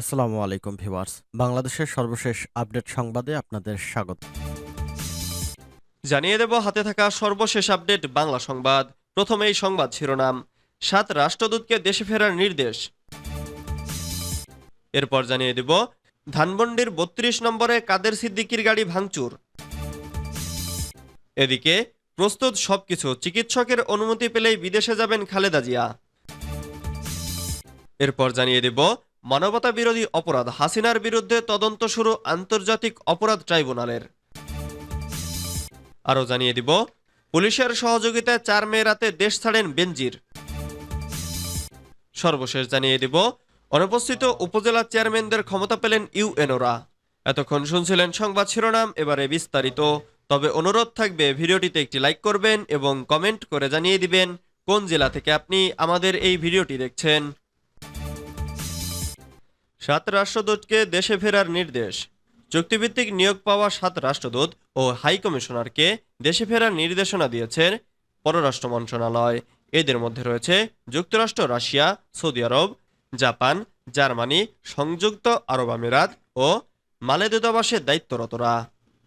আসসালামু আলাইকুম ভিউয়ার্স। বাংলাদেশের সর্বশেষ আপডেট সংবাদে আপনাদের স্বাগত। জানিয়ে দেব, হাতে থাকা সর্বশেষ আপডেট বাংলা সংবাদ। প্রথমেই সংবাদ শিরোনাম। সাত রাষ্ট্রদূতকে দেশে ফেরার নির্দেশ। এরপর জানিয়ে দেব, ধানমন্ডির বত্রিশ নম্বরে কাদের সিদ্দিকির গাড়ি ভাঙচুর? এদিকে, প্রস্তুত সবকিছু, চিকিৎসকের অনুমতি পেলেই বিদেশে যাবেন খালেদা জিয়া। এরপর জানিয়ে দেব মানবতা বিরোধী অপরাধ হাসিনার বিরুদ্ধে তদন্ত শুরু আন্তর্জাতিক অপরাধ ট্রাইব্যুনালের। আরও জানিয়ে দিব, পুলিশের সহযোগিতায় চার মে রাতে দেশ ছাড়েন বেনজির। সর্বশেষ জানিয়ে দিব, অনুপস্থিত উপজেলা চেয়ারম্যানদের ক্ষমতা পেলেন ইউএনওরা। এতক্ষণ শুনছিলেন সংবাদ শিরোনাম, এবারে বিস্তারিত। তবে অনুরোধ থাকবে, ভিডিওটিতে একটি লাইক করবেন এবং কমেন্ট করে জানিয়ে দিবেন কোন জেলা থেকে আপনি আমাদের এই ভিডিওটি দেখছেন। সাত রাষ্ট্রদূতকে দেশে ফেরার নির্দেশ। চুক্তিভিত্তিক নিয়োগ পাওয়া সাত রাষ্ট্রদূত ও হাই কমিশনারকে দেশে ফেরার নির্দেশনা দিয়েছেন পররাষ্ট্র মন্ত্রণালয়। এদের মধ্যে রয়েছে যুক্তরাষ্ট্র, রাশিয়া, সৌদি আরব, জাপান, জার্মানি, সংযুক্ত আরব আমিরাত ও মালে দূতাবাসে দায়িত্বরতরা।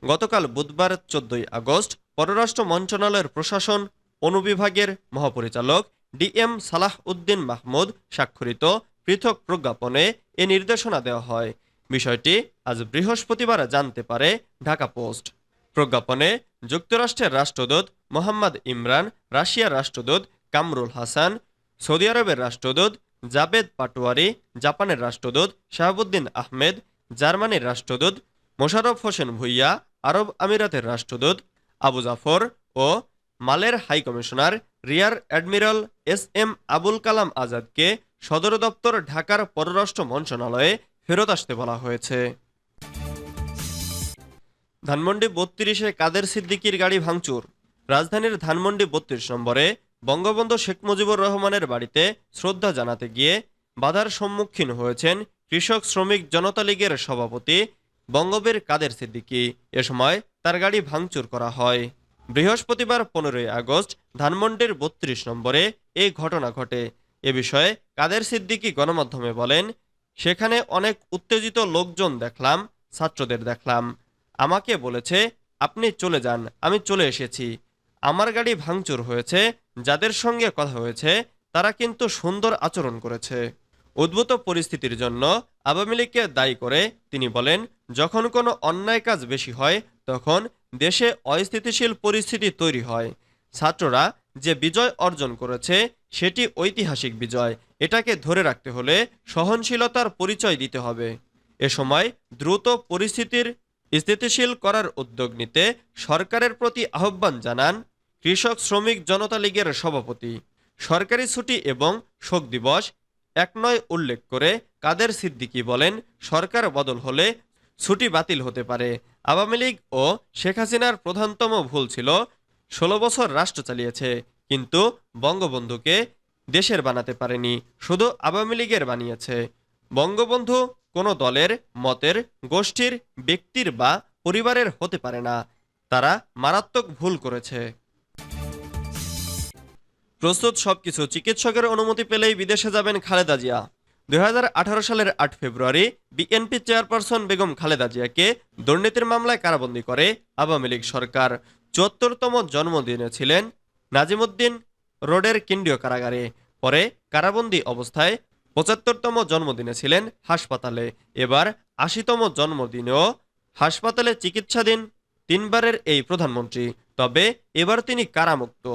গতকাল বুধবার চোদ্দই আগস্ট পররাষ্ট্র মন্ত্রণালয়ের প্রশাসন অনুবিভাগের মহাপরিচালক ডিএম সালাহ উদ্দিন মাহমুদ স্বাক্ষরিত পৃথক প্রজ্ঞাপনে এ নির্দেশনা দেওয়া হয়। বিষয়টি আজ বৃহস্পতিবার জানতে পারে ঢাকা পোস্ট। প্রজ্ঞাপনে যুক্তরাষ্ট্রের রাষ্ট্রদূত মোহাম্মদ ইমরান, রাশিয়ার রাষ্ট্রদূত কামরুল হাসান, সৌদি আরবের রাষ্ট্রদূত জাবেদ পাটোয়ারি, জাপানের রাষ্ট্রদূত শাহাবুদ্দিন আহমেদ, জার্মানির রাষ্ট্রদূত মোশাররফ হোসেন ভুইয়া, আরব আমিরাতের রাষ্ট্রদূত আবু জাফর ও মালের high commissioner rear admiral S M Abul Kalam আজাদকে সদর দপ্তর ঢাকার পররাষ্ট্র মন্ত্রণালয়ে ফেরত আসতে বলা হয়েছে। ধানমন্ডি বত্রিশে কাদের সিদ্দিকির গাড়ি ভাঙচুর। রাজধানীর ধানমন্ডি বত্রিশ নম্বরে বঙ্গবন্ধু শেখ মুজিবুর রহমানের বাড়িতে শ্রদ্ধা জানাতে গিয়ে বাধার সম্মুখীন হয়েছেন কৃষক শ্রমিক জনতা লীগের সভাপতি বঙ্গবীর কাদের সিদ্দিকী। এ সময় তার গাড়ি ভাঙচুর করা হয়। বৃহস্পতিবার পনেরোই আগস্ট ধানমন্ডির বত্রিশ নম্বরে এই ঘটনা ঘটে। এ বিষয়ে কাদের সিদ্দিকী গণমাধ্যমে বলেন, সেখানে অনেক উত্তেজিত লোকজন দেখলাম, ছাত্রদের দেখলাম। আমাকে বলেছে, আপনি চলে যান, আমি চলে এসেছি। আমার গাড়ি ভাঙচুর হয়েছে, যাদের সঙ্গে কথা হয়েছে, তারা কিন্তু সুন্দর আচরণ করেছে। উদ্ভূত পরিস্থিতির জন্য আওয়ামী লীগকে দায়ী করে তিনি বলেন, যখন কোনো অন্যায় কাজ বেশি হয়, তখন দেশে অস্থিতিশীল পরিস্থিতি তৈরি হয়। ছাত্ররা যে বিজয় অর্জন করেছে, সেটি ঐতিহাসিক বিজয়। এটাকে ধরে রাখতে হলে সহনশীলতার পরিচয় দিতে হবে। এ সময় দ্রুত পরিস্থিতির স্থিতিশীল করার উদ্যোগ নিতে সরকারের প্রতি আহ্বান জানান কৃষক শ্রমিক জনতা লীগের সভাপতি। সরকারি ছুটি এবং শোক দিবস এক নয় উল্লেখ করে কাদের সিদ্দিকী বলেন, সরকার বদল হলে ছুটি বাতিল হতে পারে। আওয়ামী লীগ ও শেখ হাসিনার প্রধানতম ভুল ছিল ষোলো বছর রাষ্ট্র চালিয়েছে, কিন্তু বঙ্গবন্ধুকে দেশের বানাতে পারেনি, শুধু আওয়ামী লীগের বানিয়েছে। বঙ্গবন্ধু কোনো দলের, মতের, গোষ্ঠীর, ব্যক্তির বা পরিবারের হতে পারে না। তারা মারাত্মক ভুল করেছে। প্রস্তুত সবকিছু চিকিৎসকের অনুমতি পেলেই বিদেশে যাবেন খালেদা জিয়া। দুই হাজার আঠারো সালের আট ফেব্রুয়ারি বিএনপি চেয়ারপারসন বেগম খালেদা জিয়াকে দুর্নীতির মামলায় কারাবন্দী করে আওয়ামী লীগ সরকার। চুয়াত্তরতম জন্মদিনে ছিলেন নাজিমুদ্দিন রোডের কেন্দ্রীয় কারাগারে। পরে কারাবন্দী অবস্থায় পঁচাত্তরতম জন্মদিনে ছিলেন হাসপাতালে। এবার আশিতম জন্মদিনেও হাসপাতালে চিকিৎসাধীন তিনবারের এই প্রধানমন্ত্রী। তবে এবার তিনি কারামুক্ত।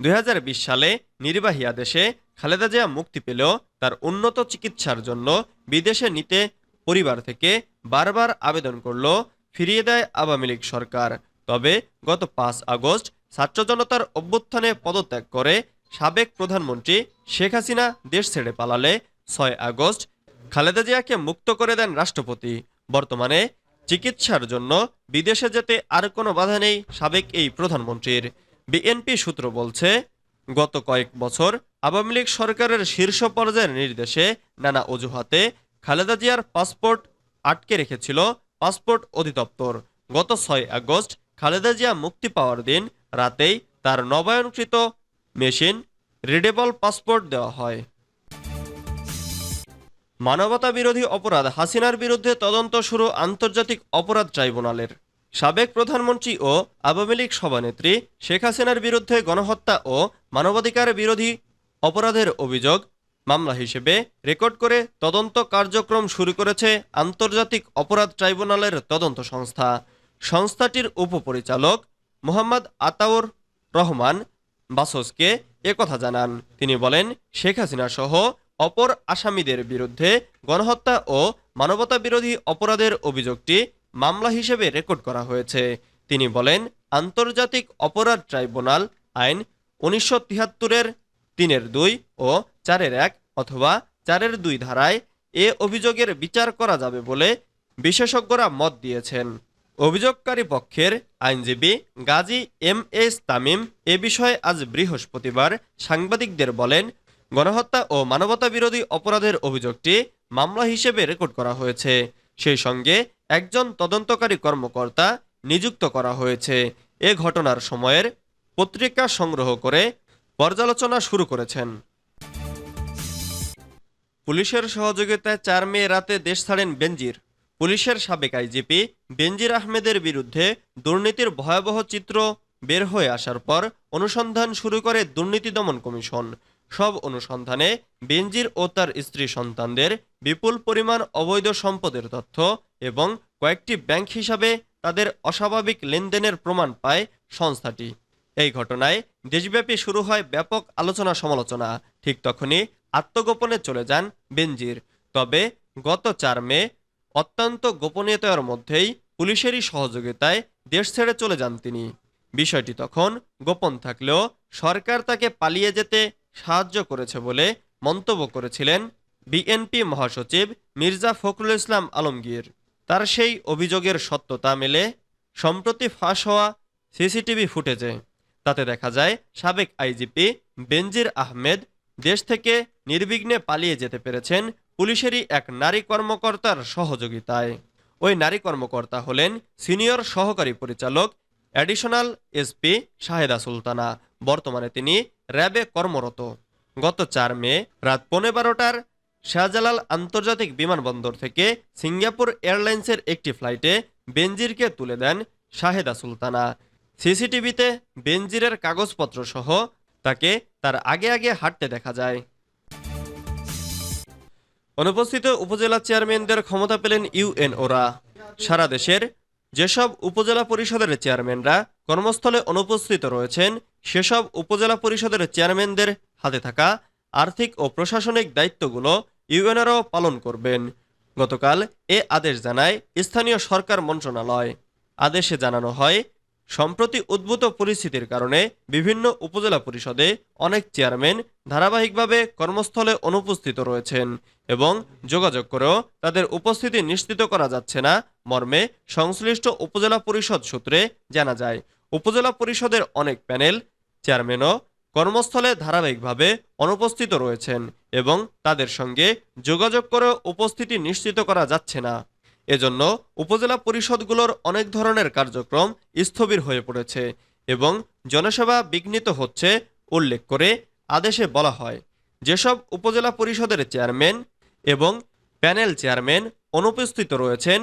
দুই হাজার বিশ সালে নির্বাহী আদেশে খালেদা জিয়া মুক্তি পেলেও তার উন্নত চিকিৎসার জন্য বিদেশে নিতে পরিবার থেকে বারবার আবেদন করল ফিরিয়ে দেয় আওয়ামী লীগ সরকার। তবে গত পাঁচ আগস্ট ছাত্র জনতার অভ্যুত্থানে পদত্যাগ করে সাবেক প্রধানমন্ত্রী শেখ হাসিনা দেশ ছেড়ে পালালে ছয় আগস্ট খালেদা জিয়াকে মুক্ত করে দেন রাষ্ট্রপতি। বর্তমানে চিকিৎসার জন্য বিদেশে যেতে আর কোনো বাধা নেই সাবেক এই প্রধানমন্ত্রীর। বিএনপি সূত্র বলছে, গত কয়েক বছর আওয়ামী লীগ সরকারের শীর্ষ পর্যায়ের নির্দেশে নানা অজুহাতে খালেদা জিয়ার পাসপোর্ট আটকে রেখেছিল পাসপোর্ট অধিদপ্তর। গত ছয় আগস্ট খালেদা জিয়া মুক্তি পাওয়ার দিন রাতেই তার নবায়নকৃত মেশিন রিডেবল পাসপোর্ট দেওয়া হয়। মানবতা বিরোধী অপরাধ হাসিনার বিরুদ্ধে তদন্ত শুরু আন্তর্জাতিক অপরাধ ট্রাইব্যুনালের। সাবেক প্রধানমন্ত্রী ও আওয়ামী লীগ সভানেত্রী শেখ হাসিনার বিরুদ্ধে গণহত্যা ও মানবাধিকার বিরোধী অপরাধের অভিযোগ মামলা হিসেবে রেকর্ড করে তদন্ত কার্যক্রম শুরু করেছে আন্তর্জাতিক অপরাধ ট্রাইব্যুনালের তদন্ত সংস্থা। সংস্থাটির উপপরিচালক মোহাম্মদ আতাউর রহমান বাসসকে একথা জানান। তিনি বলেন, শেখ হাসিনা সহ অপর আসামিদের বিরুদ্ধে গণহত্যা ও মানবতা বিরোধী অপরাধের অভিযোগটি মামলা হিসেবে রেকর্ড করা হয়েছে। তিনি বলেন, আন্তর্জাতিক অপরাধ ট্রাইব্যুনাল আইন উনিশশো তিয়াত্তরের তিনের দুই ও চারের এক অথবা চারের দুই ধারায় এ অভিযোগের বিচার করা যাবে বলে বিশেষজ্ঞরা মত দিয়েছেন। অভিযোগকারী পক্ষের আইনজীবী গাজী এম এস তামিম এ বিষয়ে আজ বৃহস্পতিবার সাংবাদিকদের বলেন, গণহত্যা ও মানবতা বিরোধী অপরাধের অভিযোগটি মামলা হিসেবে রেকর্ড করা হয়েছে। সেই সঙ্গে একজন তদন্তকারী কর্মকর্তা নিযুক্ত করা হয়েছে। এ ঘটনার সময়ের পত্রিকা সংগ্রহ করে পর্যালোচনা শুরু করেছেন। পুলিশের সহযোগিতায় চার মে রাতে দেশ ছাড়েন বেনজির। পুলিশের সাবেক আইজিপি বেনজির আহমেদের বিরুদ্ধে দুর্নীতির ভয়াবহ চিত্র বের হয়ে আসার পর অনুসন্ধান শুরু করে দুর্নীতি দমন কমিশন। সব অনুসন্ধানে বেনজির ও তার স্ত্রী সন্তানদের বিপুল পরিমাণ অবৈধ সম্পদের তথ্য এবং কয়েকটি ব্যাংক হিসাবে তাদের অস্বাভাবিক লেনদেনের প্রমাণ পায় সংস্থাটি। এই ঘটনায় দেশব্যাপী শুরু হয় ব্যাপক আলোচনা সমালোচনা। ঠিক তখনই আত্মগোপনে চলে যান বেনজির। তবে গত চার মে অত্যন্ত গোপনীয়তার মধ্যেই পুলিশেরই সহযোগিতায় দেশ ছেড়ে চলে যান তিনি। বিষয়টি তখন গোপন থাকলেও সরকার তাকে পালিয়ে যেতে সাহায্য করেছে বলে মন্তব্য করেছিলেন বিএনপি মহাসচিব মির্জা ফখরুল ইসলাম আলমগীর। তার সেই অভিযোগের সত্যতা মেলে সম্প্রতি ফাঁস হওয়া সিসিটিভি ফুটেজে। তাতে দেখা যায়, সাবেক আইজিপি বেনজির আহমেদ দেশ থেকে নির্বিঘ্নে পালিয়ে যেতে পেরেছেন পুলিশেরই এক নারী কর্মকর্তার সহযোগিতায়। ওই নারী কর্মকর্তা হলেন সিনিয়র সহকারী পরিচালক অ্যাডিশনাল এসপি শাহেদা সুলতানা। বর্তমানে তিনি র্যাবে কর্মরত। গত চার মে রাত পৌনে বারোটার শাহজালাল আন্তর্জাতিক বিমানবন্দর থেকে সিঙ্গাপুর এয়ারলাইন্সের একটি ফ্লাইটে বেনজিরকে তুলে দেন শাহেদা সুলতানা। সিসিটিভিতে বেনজিরের কাগজপত্র সহ তাকে তার আগে আগে হাঁটতে দেখা যায়। অনুপস্থিত উপজেলা চেয়ারম্যানদের ক্ষমতা পেলেন ইউএনওরা সারা দেশের যেসব উপজেলা পরিষদের চেয়ারম্যানরা কর্মস্থলে অনুপস্থিত রয়েছেন, সেসব উপজেলা পরিষদের চেয়ারম্যানদের হাতে থাকা আর্থিক ও প্রশাসনিক দায়িত্বগুলো ইউএনওরাও পালন করবেন। গতকাল এ আদেশ জানায় স্থানীয় সরকার মন্ত্রণালয়। আদেশে জানানো হয় সম্প্রতি উদ্ভূত পরিস্থিতির কারণে বিভিন্ন উপজেলা পরিষদে অনেক চেয়ারম্যান ধারাবাহিকভাবে কর্মস্থলে অনুপস্থিত রয়েছেন এবং যোগাযোগ করেও তাদের উপস্থিতি নিশ্চিত করা যাচ্ছে না, মর্মে সংশ্লিষ্ট উপজেলা পরিষদ সূত্রে জানা যায়। উপজেলা পরিষদের অনেক প্যানেল চেয়ারম্যানও কর্মস্থলে ধারাবাহিকভাবে অনুপস্থিত রয়েছেন এবং তাদের সঙ্গে যোগাযোগ করেও উপস্থিতি নিশ্চিত করা যাচ্ছে না। এজন্য উপজেলা পরিষদগুলোর অনেক ধরনের কার্যক্রম স্থবির হয়ে পড়েছে এবং জনসেবা বিঘ্নিত হচ্ছে উল্লেখ করে আদেশে বলা হয়। যেসব উপজেলা পরিষদের চেয়ারম্যান এবং প্যানেল চেয়ারম্যান অনুপস্থিত রয়েছেন,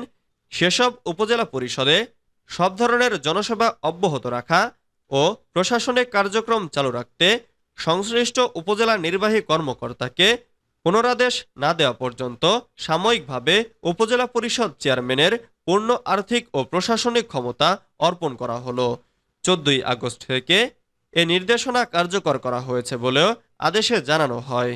সেসব উপজেলা পরিষদে সব ধরনের জনসেবা অব্যাহত রাখা ও প্রশাসনিক কার্যক্রম চালু রাখতে সংশ্লিষ্ট উপজেলা নির্বাহী কর্মকর্তাকে পুনরাদেশ না দেওয়া পর্যন্ত সাময়িকভাবে উপজেলা পরিষদ চেয়ারম্যানের পূর্ণ আর্থিক ও প্রশাসনিক ক্ষমতা অর্পণ করা হলো। চোদ্দই আগস্ট থেকে এ নির্দেশনা কার্যকর করা হয়েছে বলেও আদেশে জানানো হয়।